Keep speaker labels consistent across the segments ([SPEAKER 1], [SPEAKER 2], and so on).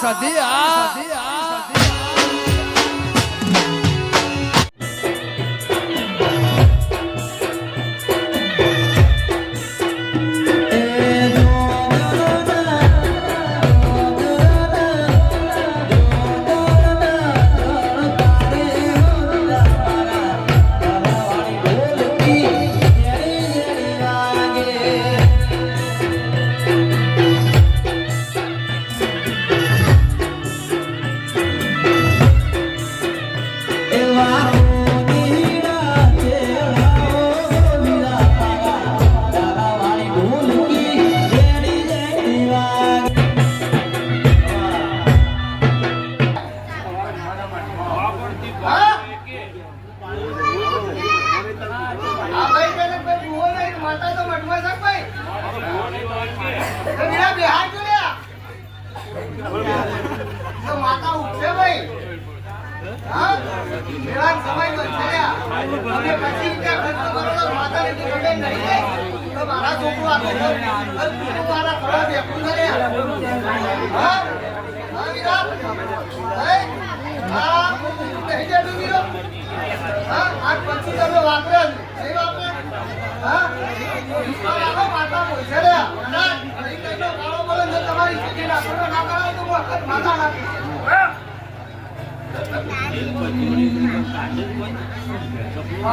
[SPEAKER 1] સદી આ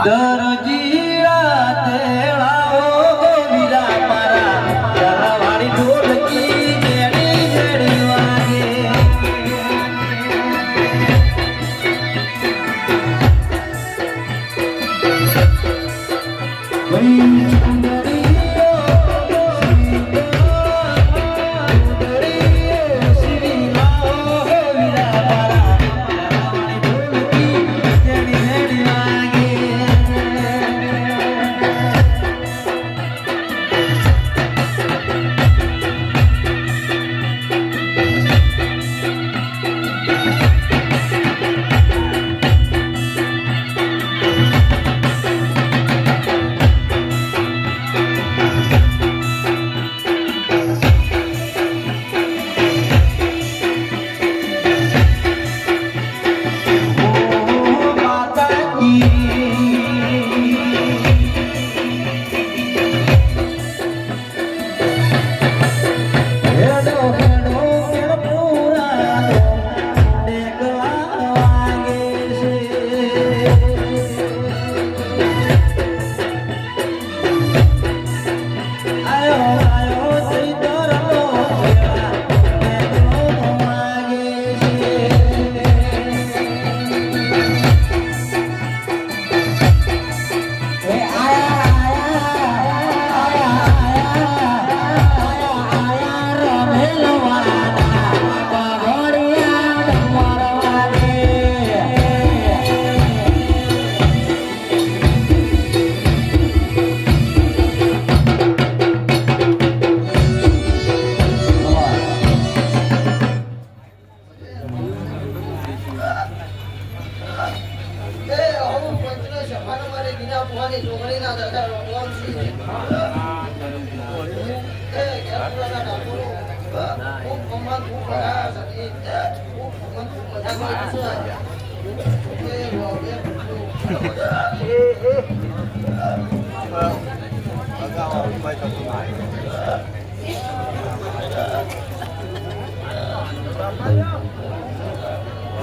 [SPEAKER 2] दर्जी तेरा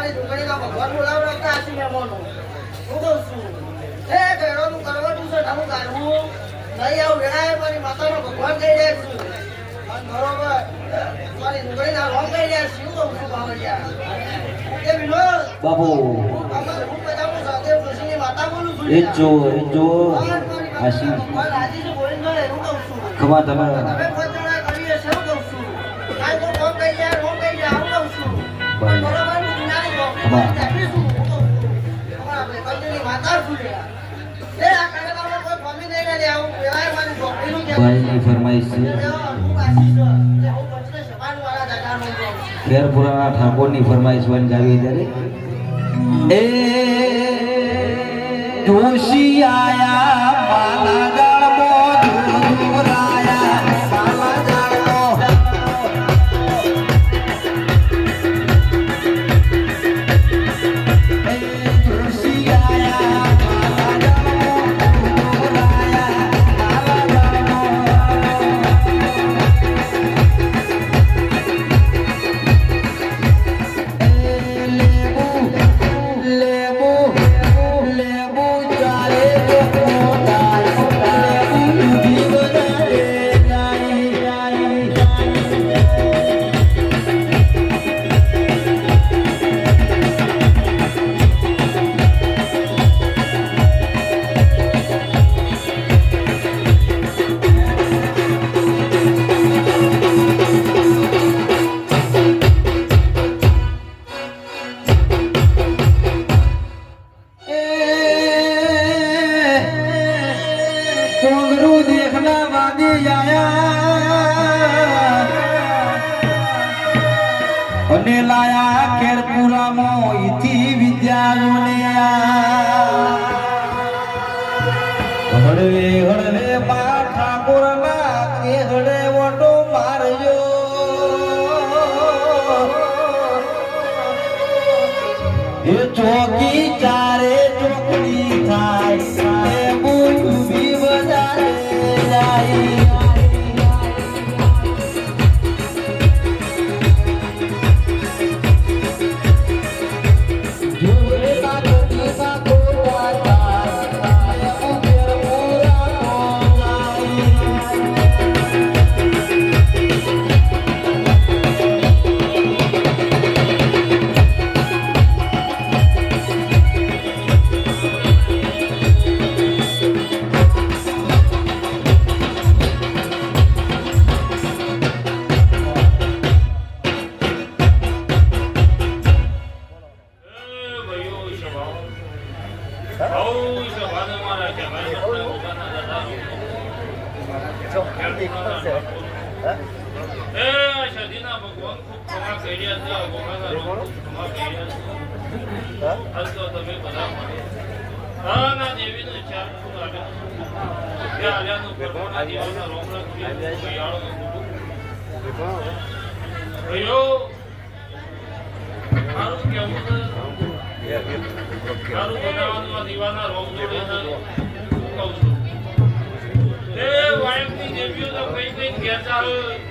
[SPEAKER 2] અને
[SPEAKER 1] દુકાનીના ભગવાન બોલાવડાવતા હશું મહેમાનો. હું કહું છું એ ઘેરોનું કરવટું છે ઢમું કાઢવું નહીં આવું વેળાએ મારી માતાનો ભગવાન કહી દે છું. અને બરોબર મારી દુકાનીના રોમ કહી દે છું. કહું છું બાબરિયા એ વિનોદ
[SPEAKER 2] બાપુ.
[SPEAKER 1] હું બધાનું સાથે ખુશીની માતા બોલું છું.
[SPEAKER 2] એ જ એ
[SPEAKER 1] ભગવાન છે બોલીને કહું છું.
[SPEAKER 2] ખમા તમે.
[SPEAKER 1] તમે કરીએ છે કહું છું. આ તો રોંગ કહી રોમ કહી દે હું કહું છું.
[SPEAKER 2] બરાબર. ભાઈની ફરમાઈશ છે. ખેરપુરાના ઠાકોરની ફરમાઈશ ગાવી ત્યારે એ જોશી આયા અને મારું
[SPEAKER 3] બનાવવાનું દીવાના રોગ જોડે હું. કહું છું એ વાયફની દેવીઓ તો કઈ કઈ કહેતા હોય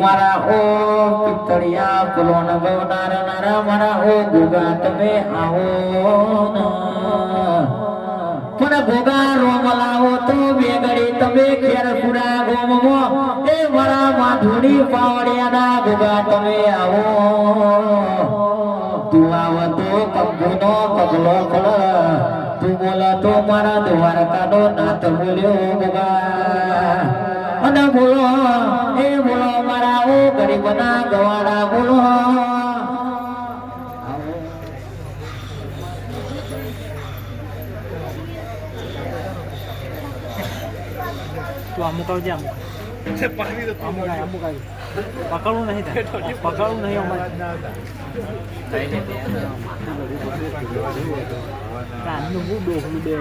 [SPEAKER 4] મારા ઓ પિતળિયા ફૂલો ગવનાર નારા મારા ઓ ગુગા તમે આવો પણ ગોગા રોમ લાવો તો બે ગળી તમે ઘેર પુરા ગોમો એ મારા માધુડી પાવડિયાના ગોગા તમે આવો. તું આવો તો કબૂનો પગલો પડ તું બોલ તો મારા દ્વારકાનો નાથ બોલ્યો ગોગા અને બોલો એ બોલો મારા ઓ ગરીબના ગવાડા બોલો.
[SPEAKER 1] તું અમુક આવજે અમુક. અમુક અમુક આય. પકડવું નહીં. પકડવું નહીં અમારે કાનનું બહુ ડોકલું બે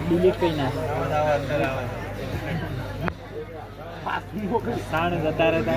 [SPEAKER 1] ડિલીટ કરી નાખ સાણ જતા રહેતા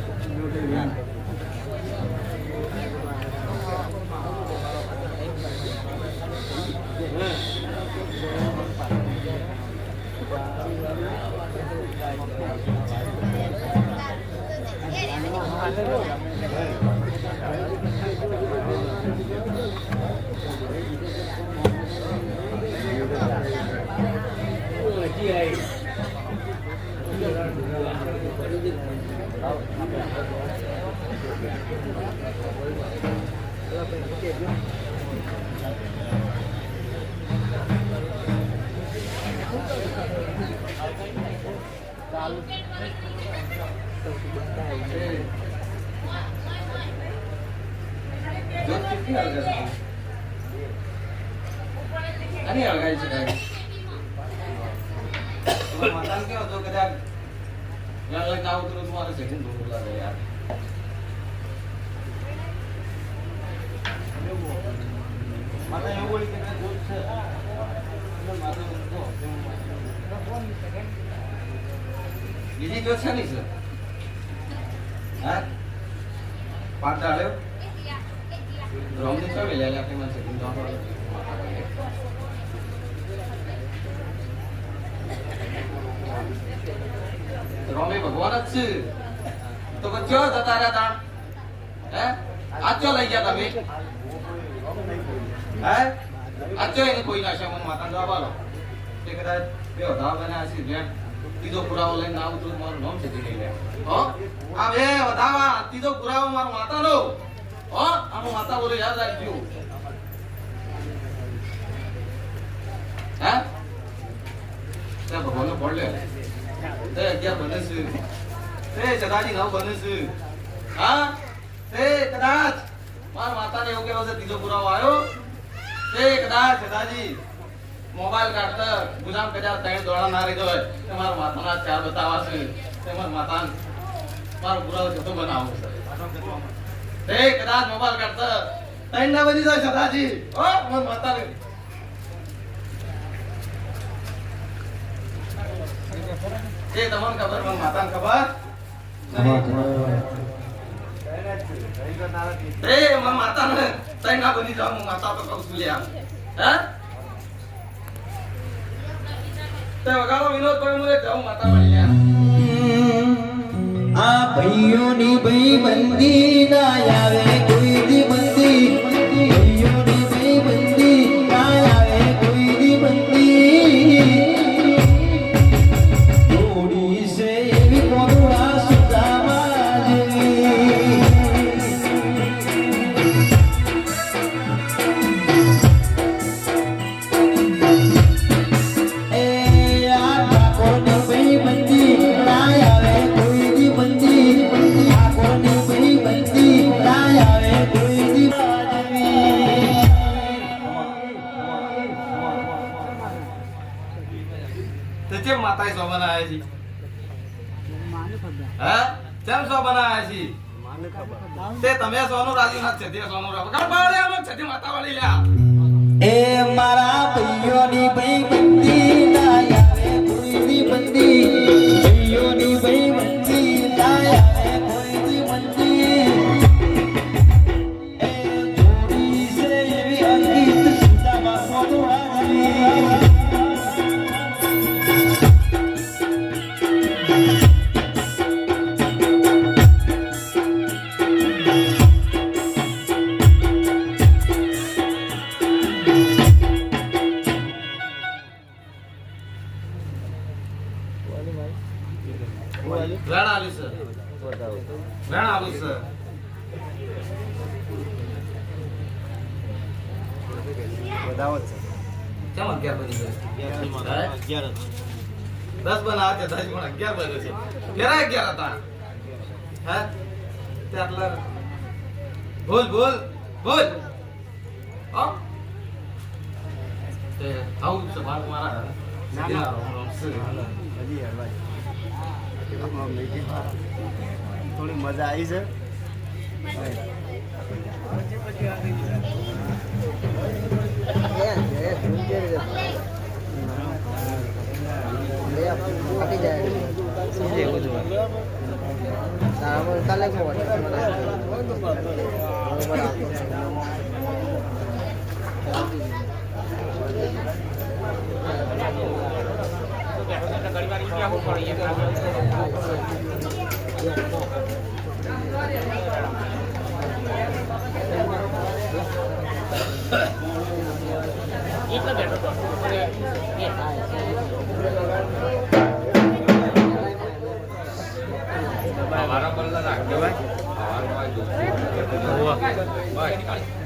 [SPEAKER 1] Yeah.
[SPEAKER 3] આની હળગાઈ છે કાંઈ. કેવો હતો કદાચ લઈને આવું તો તમારે સેકન્ડ ધોરણ લાગે યાર માતા એવું બોલી કે કદાચ દૂધ છે એટલે માતા કહો. બીજી તો છે? નહીં સર હા પાંચ આવ્યો રોમની ચાવી લે આપણે મને સેકન્ડ આપો રોમે ભગવાન જ છે. તો પછી ક્યાં જતા રહ્યા તા? હે? આજ ચો લઈ ગયા તમે? હે? આજ ચો એને કોઈ ના છે? માતા જવાબ આલો. તે કદાચ બે વધાવ બન્યા છે ત્રીજો પુરાવો લઈને આવું તો મારું નામ છે નહીં લે હો? આ બે વધાવા ત્રીજો પુરાવો મારો માતાનો. હો? આનો માતા બોલે, યાદ રાખજો. હે? ત્યાં ભગવાનનો પડ લે. તે અગિયાર બને છે? તે જદાજી નવ બને છે. હા? તે કદાચ મારા માતાને એવું કહેવું છે પુરાવો આવ્યો તે કદાચ સદાજી મોબાઈલ કાઢતા ગુજામ કજા ત્રણ દોડા ના રહી હોય તે મારા માતાના ચાર બતાવા છે તે મારા માતા મારો પુરાવો જતો બનાવો. છે તે કદાચ મોબાઈલ કાઢતા ત્રણ ના બની જાય સદાજી. ઓ મારા માતાને એ તમને ખબર મારા માતા ને ખબર એ મારા માતા ને તઈ ના બની જાવ હું માતા પર કહું છું લ્યા હે? તે વગાડો વિનોદ ભાઈ
[SPEAKER 4] આ ભાઈઓની ભાઈ બંદી ના આવે કોઈ દી
[SPEAKER 3] ચેમ સો બનાયા છે. હા? કેમ સો બનાયા છે? તે તમે સોનું રાજી નથી છે તે સોનું રાજી કાળ પાડે આમ છતી માતા વાળી લ્યા
[SPEAKER 4] એ મારા ભાઈઓની ભાઈ બંદી
[SPEAKER 3] Thank you. ફેરા અગિયાર હતા હે તે આટલા બોલ બોલ બોલ ઓ તે આવું છે ભાગ મારા ના
[SPEAKER 1] થોડી મજા આવી છે
[SPEAKER 3] છે એવું
[SPEAKER 1] જોવાનું કાલે એક એ